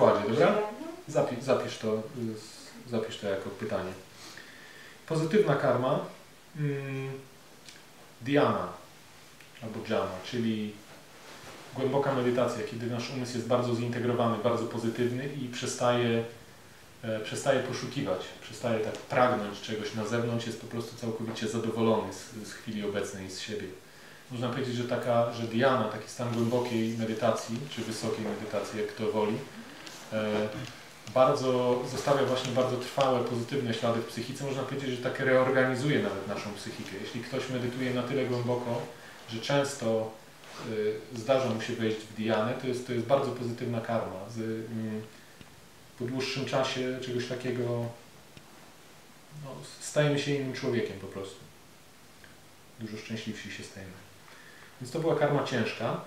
przykładzie, dobra? Zapisz, zapisz, to, zapisz to jako pytanie. Pozytywna karma. Mm, Diana albo Jana, czyli głęboka medytacja, kiedy nasz umysł jest bardzo zintegrowany, bardzo pozytywny i przestaje, e, przestaje poszukiwać, przestaje tak pragnąć czegoś na zewnątrz, jest po prostu całkowicie zadowolony z, z chwili obecnej, z siebie. Można powiedzieć, że taka, że Diana, taki stan głębokiej medytacji, czy wysokiej medytacji, jak kto woli, bardzo, zostawia właśnie bardzo trwałe, pozytywne ślady w psychice. Można powiedzieć, że tak reorganizuje nawet naszą psychikę. Jeśli ktoś medytuje na tyle głęboko, że często y, zdarza mu się wejść w dianę, to jest, to jest bardzo pozytywna karma. Z, y, po dłuższym czasie czegoś takiego no, stajemy się innym człowiekiem po prostu. Dużo szczęśliwsi się stajemy. Więc to była karma ciężka.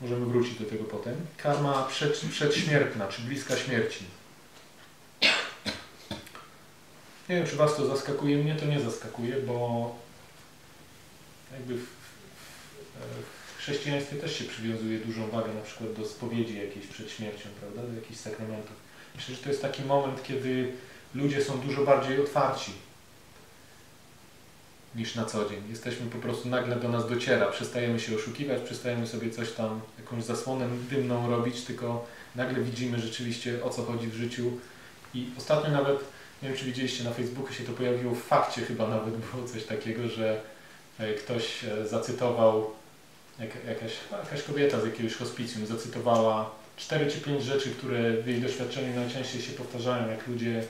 Możemy wrócić do tego potem. Karma przed, przedśmiertna, czy bliska śmierci. Nie wiem, czy Was to zaskakuje. Mnie to nie zaskakuje, bo jakby w, w chrześcijaństwie też się przywiązuje dużą wagę na przykład do spowiedzi jakiejś przed śmiercią, prawda? Do jakichś sakramentów. Myślę, że to jest taki moment, kiedy ludzie są dużo bardziej otwarci niż na co dzień. Jesteśmy po prostu, nagle do nas dociera, przestajemy się oszukiwać, przestajemy sobie coś tam, jakąś zasłonę dymną robić, tylko nagle widzimy rzeczywiście o co chodzi w życiu. I ostatnio nawet, nie wiem czy widzieliście na Facebooku się to pojawiło w fakcie chyba nawet było coś takiego, że e, ktoś e, zacytował, jak, jakaś, jakaś kobieta z jakiegoś hospicjum zacytowała cztery czy pięć rzeczy, które w jej doświadczeniu najczęściej się powtarzają, jak ludzie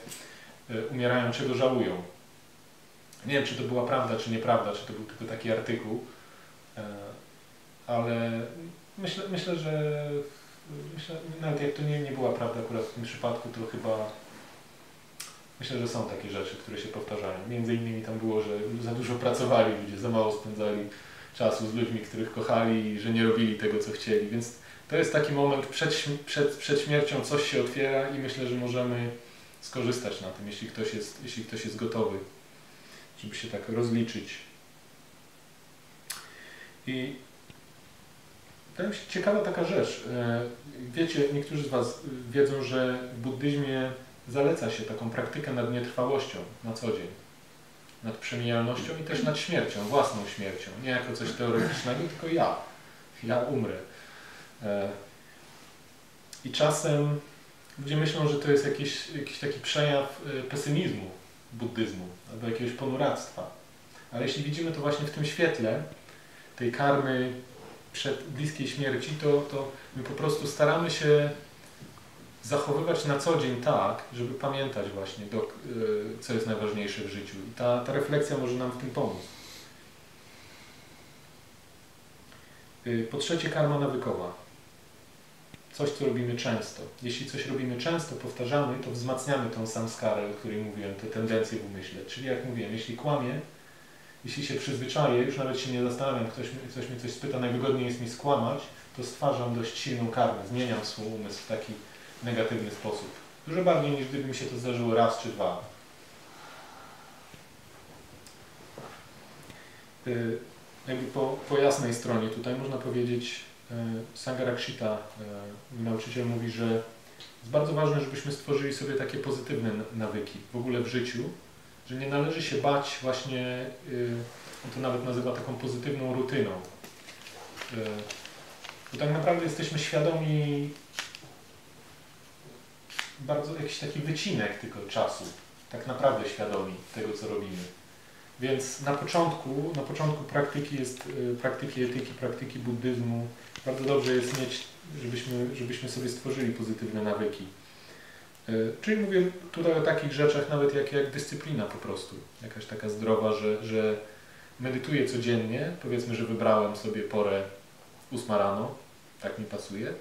e, umierają, czego żałują. Nie wiem, czy to była prawda, czy nieprawda, czy to był tylko taki artykuł, e, ale myślę, myślę że myślę, nawet jak to nie, nie była prawda akurat w tym przypadku, to chyba myślę, że są takie rzeczy, które się powtarzają. Między innymi tam było, że za dużo pracowali ludzie, za mało spędzali czasu z ludźmi, których kochali i że nie robili tego, co chcieli. Więc to jest taki moment przed, przed, przed śmiercią coś się otwiera i myślę, że możemy skorzystać na tym, jeśli ktoś jest, jeśli ktoś jest gotowy żeby się tak rozliczyć. I jest ciekawa taka rzecz. E, wiecie, niektórzy z Was wiedzą, że w buddyzmie zaleca się taką praktykę nad nietrwałością na co dzień. Nad przemijalnością i też nad śmiercią, własną śmiercią. Nie jako coś teoretycznego, tylko ja. Ja umrę. E, I czasem ludzie myślą, że to jest jakiś, jakiś taki przejaw e, pesymizmu, buddyzmu albo jakiegoś ponuractwa. Ale jeśli widzimy to właśnie w tym świetle, tej karmy przed bliskiej śmierci, to, to my po prostu staramy się zachowywać na co dzień tak, żeby pamiętać właśnie, do, e, co jest najważniejsze w życiu. I ta, ta refleksja może nam w tym pomóc. E, po trzecie, karma nawykowa coś, co robimy często. Jeśli coś robimy często, powtarzamy, to wzmacniamy tą samskarę, o której mówiłem, te tendencje w umyśle. Czyli jak mówiłem, jeśli kłamię, jeśli się przyzwyczaję, już nawet się nie zastanawiam, ktoś, ktoś mnie coś spyta, najwygodniej jest mi skłamać, to stwarzam dość silną karmę, zmieniam swój umysł w taki negatywny sposób. Dużo bardziej niż gdyby mi się to zdarzyło raz czy dwa. Yy, jakby po, po jasnej stronie tutaj można powiedzieć, Sangarakshita, e, nauczyciel mówi, że jest bardzo ważne, żebyśmy stworzyli sobie takie pozytywne nawyki w ogóle w życiu, że nie należy się bać właśnie, y, on to nawet nazywa taką pozytywną rutyną. E, bo tak naprawdę jesteśmy świadomi bardzo jakiś taki wycinek tylko czasu, tak naprawdę świadomi tego, co robimy. Więc na początku, na początku praktyki jest, y, praktyki etyki, praktyki buddyzmu, bardzo dobrze jest mieć, żebyśmy, żebyśmy sobie stworzyli pozytywne nawyki. Y, czyli mówię tutaj o takich rzeczach nawet jak, jak dyscyplina po prostu, jakaś taka zdrowa, że, że medytuję codziennie, powiedzmy, że wybrałem sobie porę 8 rano, tak mi pasuje,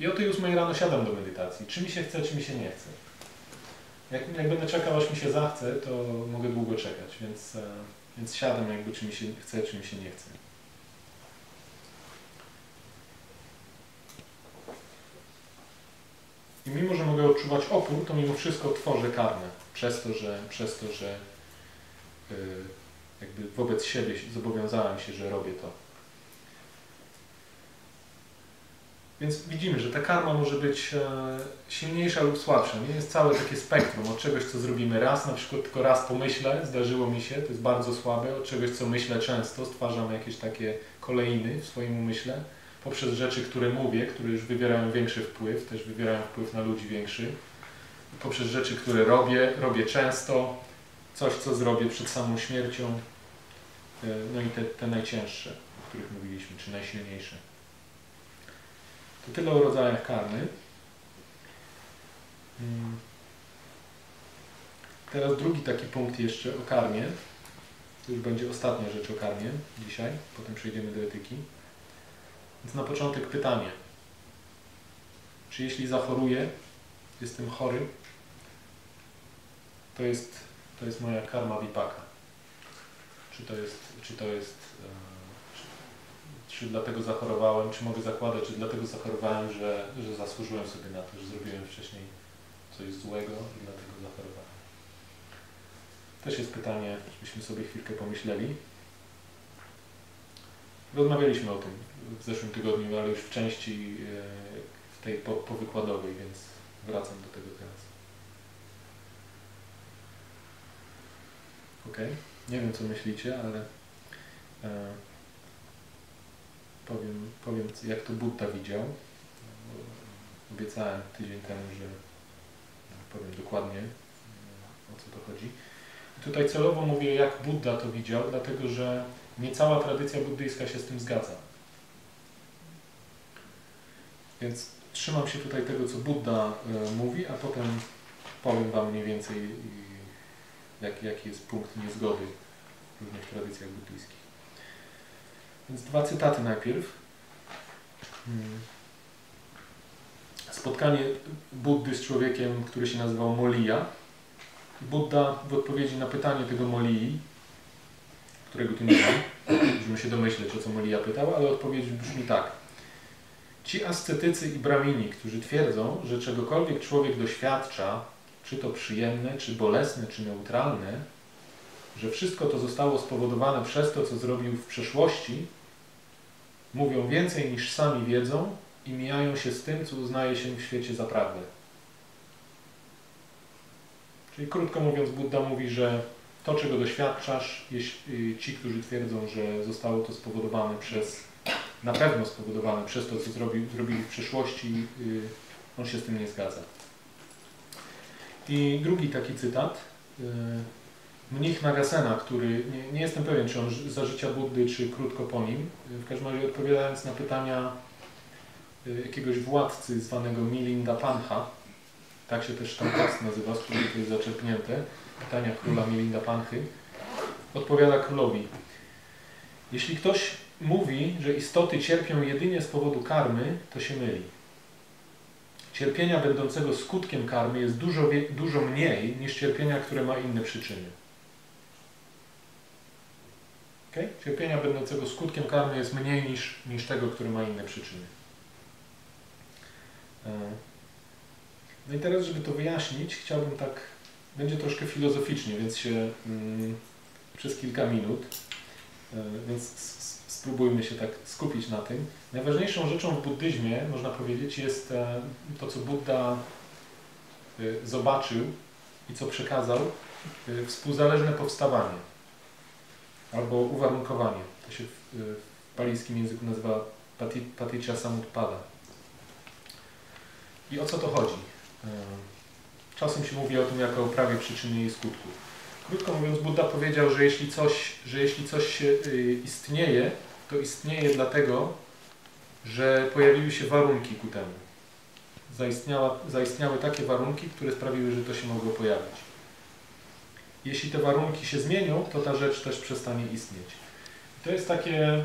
i o tej 8 rano siadam do medytacji, czy mi się chce, czy mi się nie chce. Jak, jak będę czekał, aż mi się zachce, to mogę długo czekać, więc, e, więc siadam jakby czy mi się chce, czy mi się nie chce. I mimo, że mogę odczuwać opór, to mimo wszystko tworzę karmę. Przez to, że, przez to, że yy, jakby wobec siebie zobowiązałem się, że robię to. Więc widzimy, że ta karma może być e, silniejsza lub słabsza. Nie jest całe takie spektrum od czegoś, co zrobimy raz, na przykład tylko raz pomyślę, zdarzyło mi się, to jest bardzo słabe, od czegoś, co myślę często, stwarzam jakieś takie kolejny w swoim umyśle, poprzez rzeczy, które mówię, które już wywierają większy wpływ, też wywierają wpływ na ludzi większy, poprzez rzeczy, które robię, robię często, coś, co zrobię przed samą śmiercią, e, no i te, te najcięższe, o których mówiliśmy, czy najsilniejsze. Tyle o rodzajach karmy. Mm. Teraz drugi taki punkt jeszcze o karmie. To już będzie ostatnia rzecz o karmie dzisiaj, potem przejdziemy do etyki. Więc na początek pytanie. Czy jeśli zachoruję, jestem chory, to jest, to jest moja karma vipaka? Czy to jest, czy to jest czy dlatego zachorowałem, czy mogę zakładać, że dlatego zachorowałem, że, że zasłużyłem sobie na to, że zrobiłem wcześniej coś złego i dlatego zachorowałem. Też jest pytanie, żebyśmy sobie chwilkę pomyśleli. Rozmawialiśmy o tym w zeszłym tygodniu, ale już w części e, w tej powykładowej, więc wracam do tego teraz. Ok? Nie wiem, co myślicie, ale e, powiem, powiem jak to Buddha widział. Obiecałem tydzień temu, że powiem dokładnie o co to chodzi. Tutaj celowo mówię, jak Buddha to widział, dlatego że nie cała tradycja buddyjska się z tym zgadza. Więc trzymam się tutaj tego, co Buddha e, mówi, a potem powiem Wam mniej więcej, jak, jaki jest punkt niezgody w różnych tradycjach buddyjskich. Więc dwa cytaty najpierw. Hmm. Spotkanie Buddy z człowiekiem, który się nazywał Molia. Buddha w odpowiedzi na pytanie tego Molii, którego tu nie ma, musimy się domyśleć, o co Molia pytał, ale odpowiedź brzmi tak. Ci ascetycy i bramini, którzy twierdzą, że czegokolwiek człowiek doświadcza, czy to przyjemne, czy bolesne, czy neutralne, że wszystko to zostało spowodowane przez to, co zrobił w przeszłości, Mówią więcej niż sami wiedzą i mijają się z tym, co uznaje się w świecie za prawdę. Czyli krótko mówiąc, Buddha mówi, że to, czego doświadczasz, jeśli ci, którzy twierdzą, że zostało to spowodowane przez, na pewno spowodowane przez to, co zrobi, zrobili w przeszłości, y, on się z tym nie zgadza. I drugi taki cytat. Mnich Nagasena, który, nie, nie, jestem pewien, czy on za życia Buddy, czy krótko po nim, w każdym razie odpowiadając na pytania y, jakiegoś władcy zwanego Milinda Pancha, tak się też tam tekst nazywa, z którego to jest zaczerpnięte, pytania króla Milinda Panchy, odpowiada królowi. Jeśli ktoś mówi, że istoty cierpią jedynie z powodu karmy, to się myli. Cierpienia będącego skutkiem karmy jest dużo, dużo mniej niż cierpienia, które ma inne przyczyny. Okay? Cierpienia będącego skutkiem karmy jest mniej niż, niż tego, który ma inne przyczyny. E, no i teraz, żeby to wyjaśnić, chciałbym tak, będzie troszkę filozoficznie, więc się mm, przez kilka minut, e, więc spróbujmy się tak skupić na tym. Najważniejszą rzeczą w buddyzmie, można powiedzieć, jest e, to, co Buddha zobaczył i co przekazał, współzależne powstawanie albo uwarunkowanie. To się w, w palijskim języku nazywa pati, paticca samutpada. I o co to chodzi? E, czasem się mówi o tym jako o prawie przyczyny i skutku. Krótko mówiąc, Buddha powiedział, że jeśli coś, że jeśli coś y, istnieje, to istnieje dlatego, że pojawiły się warunki ku temu. Zaistniała, zaistniały takie warunki, które sprawiły, że to się mogło pojawić jeśli te warunki się zmienią, to ta rzecz też przestanie istnieć. to jest takie,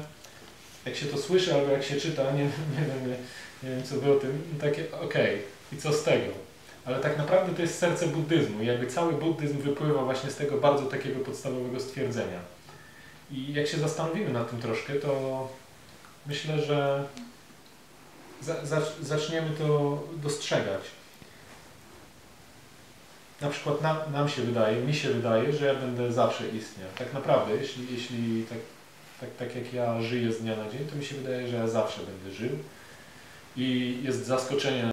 jak się to słyszy albo jak się czyta, nie, nie, wiem, nie wiem co wy o tym, takie okej, okay, i co z tego? Ale tak naprawdę to jest serce buddyzmu i jakby cały buddyzm wypływa właśnie z tego bardzo takiego podstawowego stwierdzenia. I jak się zastanowimy nad tym troszkę, to myślę, że zaczniemy to dostrzegać na przykład nam, nam się wydaje, mi się wydaje, że ja będę zawsze istniał. Tak naprawdę, jeśli, jeśli tak, tak, tak jak ja żyję z dnia na dzień, to mi się wydaje, że ja zawsze będę żył. i jest zaskoczenie